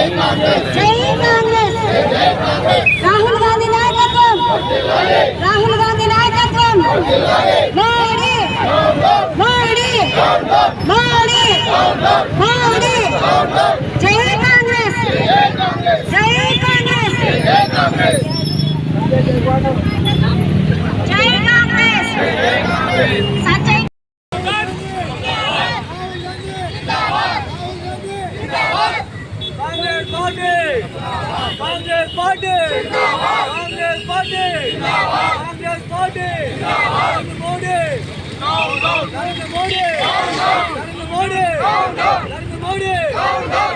జై కాంగ్రెస్. రాహుల్ గాంధీ నాయకత్వం. రాహుల్ గాంధీ నాయకత్వం. మోడీ. మోడీ. మోడీ. మోడీ. జై కాంగ్రెస్. జై కాంగ్రెస్. జై Congress. Congress party Congress party Congress party Congress party Narendra Modi Narendra Modi Narendra Modi Narendra Modi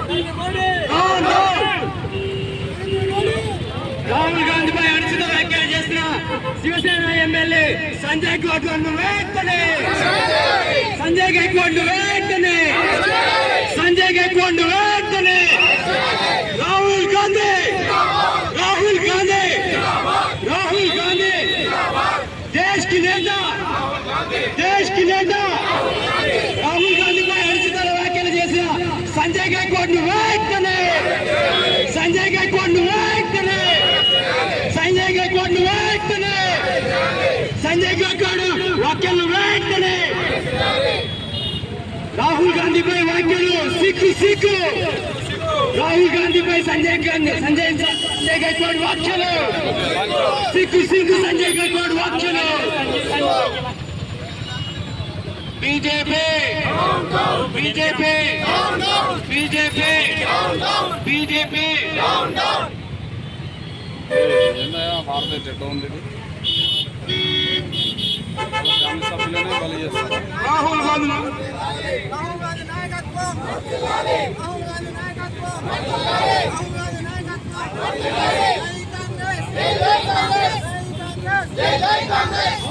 Narendra Modi Rahul గాంధీపై అనుచిత వ్యాఖ్యలు చేసిన శివసేన ఎమ్మెల్యే సంజయ్ గైక్వాడ్ వెంటనే సంజయ్ గైక్వాడ్ వెంటనే సంజయ్ గైక్వాడ్ వెంటనే రాహుల్ గాంధీ రాహుల్ గాంధీ రాహుల్ గాంధీ దేశ్కి నేత దేశ్కి నేత రాహుల్ గాంధీపై అనుచిత వ్యాఖ్యలు చేసిన సంజయ్ గైక్వాడ్ వెంటనే సంజయ్ గైక్వాడ్ వెంటనే సంజయ్ గైక్వాడ్ వెంటనే సంజయ్ గైక్వాడ్ వ్యాఖ్యలు వెంటనే. రాహుల్ గాంధీపై వ్యాఖ్యలు సిక్కు సిక్కు. రాహుల్ గాంధీపై సంజయ్ గాంధీ సంజయ్ సంజయ్ గైక్వాడ్ వ్యాఖ్యలు. సిక్కు సిక్కు సంజయ్ గైక్వాడ్ వ్యాఖ్యలు. బీజేపీ! బీజేపీ! బీజేపీ! బీజేపీ! ఏందయ్యా వార్త ఉంది రాహుల్ గాంధీ రాహుల్ గాంధీ నాయకత్వం రాహుల్ గాంధీ నాయకత్వం రాహుల్ గాంధీ నాయకత్వం జై కాంగ్రెస్ జై కాంగ్రెస్ జై కాంగ్రెస్!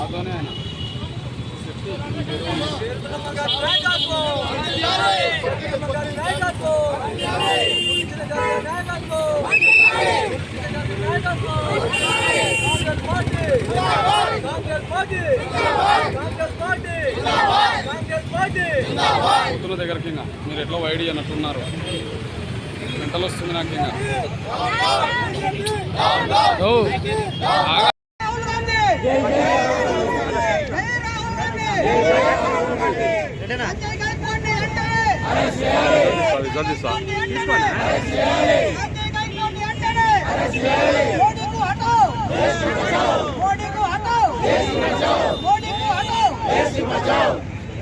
పొత్తుల దగ్గరికి ఇంకా మీరు ఎట్లా వైడి అన్నట్టున్నారు గంటలు వస్తుంది నాకు ఇంకా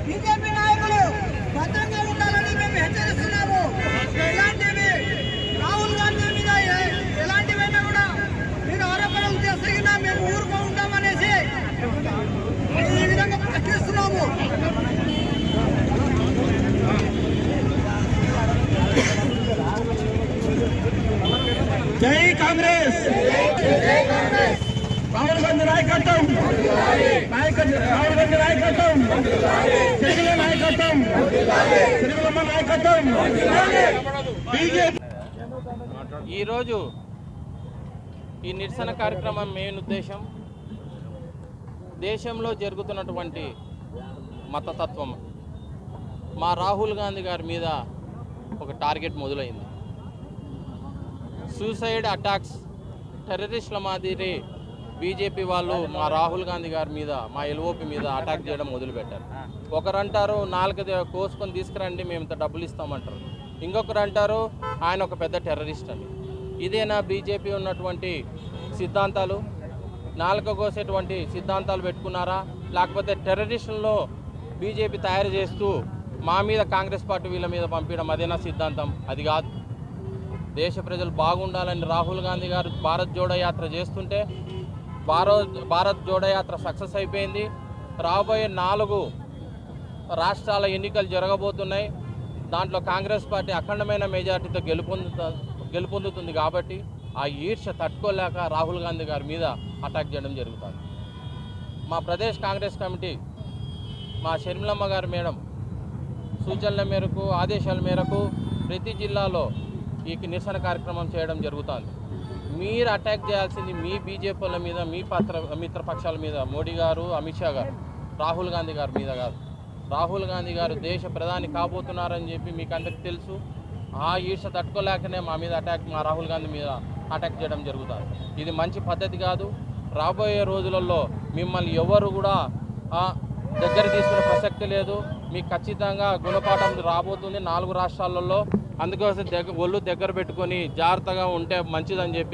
బీజేపీ నాయకులు భద్రంగా ఉండాలని మేము హెచ్చరిస్తున్నాము ఇలాంటివి రాహుల్ గాంధీ మీద ఎలాంటివైనా కూడా మీరు ఆరోపణలు మేము ఊరుకో ఉంటామనేసి ఈ విధంగా ప్రకటిస్తున్నాము జై కాంగ్రెస్! రాహుల్ గాంధీ నాయకత్వం! రాహుల్ గాంధీ నాయకత్వం! తెలుగుల నాయకత్వం! తెలుగులమ్మ నాయకత్వం! బీజేపీ ఈరోజు ఈ నిరసన కార్యక్రమం మెయిన్ ఉద్దేశం. దేశంలో జరుగుతున్నటువంటి మతతత్వం. మా రాహుల్ గాంధీ గారి మీద ఒక టార్గెట్ మొదలైంది. సూసైడ్ అటాక్స్ టెర్రరిస్టుల మాదిరి బీజేపీ వాళ్ళు మా రాహుల్ గాంధీ గారి మీద మా ఎల్ఓపి మీద అటాక్ చేయడం మొదలుపెట్టారు. ఒకరు అంటారు నాలుగు కోసుకొని తీసుకురండి మేము ఇంత డబ్బులు ఇస్తామంటారు. ఇంకొకరు అంటారు ఆయన ఒక పెద్ద టెర్రరిస్ట్ అండి ఇదేనా బీజేపీ ఉన్నటువంటి సిద్ధాంతాలు? నాలుక కోసేటువంటి సిద్ధాంతాలు పెట్టుకున్నారా? లేకపోతే టెర్రరిస్టులను బీజేపీ తయారు చేస్తూ మా మీద కాంగ్రెస్ పార్టీ వీళ్ళ మీద పంపించడం అదేనా సిద్ధాంతం? అది కాదు. దేశ ప్రజలు బాగుండాలని రాహుల్ గాంధీ గారు భారత్ జోడో యాత్ర చేస్తుంటే భారత్ భారత్ జోడో యాత్ర సక్సెస్ అయిపోయింది. రాబోయే నాలుగు రాష్ట్రాల ఎన్నికలు జరగబోతున్నాయి. దాంట్లో కాంగ్రెస్ పార్టీ అఖండమైన మెజార్టీతో గెలుపొందుత గెలుపొందుతుంది కాబట్టి ఆ ఈర్ష తట్టుకోలేక రాహుల్ గాంధీ గారి మీద అటాక్ చేయడం జరుగుతుంది. మా ప్రదేశ్ కాంగ్రెస్ కమిటీ మా షర్మిలమ్మ గారు మేడం సూచనల మేరకు ఆదేశాల మేరకు ప్రతి జిల్లాలో ఈ నిరసన కార్యక్రమం చేయడం జరుగుతుంది. మీరు అటాక్ చేయాల్సింది మీ బీజేపీల మీద మీ పత్ర మిత్రపక్షాల మీద మోడీ గారు అమిత్ షా గారు రాహుల్ గాంధీ గారి మీద కాదు. రాహుల్ గాంధీ గారు దేశ ప్రధాని కాబోతున్నారని చెప్పి మీకు అందరికీ తెలుసు. ఆ ఈర్ష తట్టుకోలేకనే మా మీద అటాక్ మా రాహుల్ గాంధీ మీద అటాక్ చేయడం జరుగుతుంది. ఇది మంచి పద్ధతి కాదు. రాబోయే రోజులలో మిమ్మల్ని ఎవరు కూడా దగ్గర తీసుకునే ప్రసక్తి లేదు. మీకు ఖచ్చితంగా గుణపాఠం రాబోతుంది నాలుగు రాష్ట్రాలలో. అందుకోసం దగ్గర ఒళ్ళు దగ్గర పెట్టుకొని జాగ్రత్తగా ఉంటే మంచిదని చెప్పి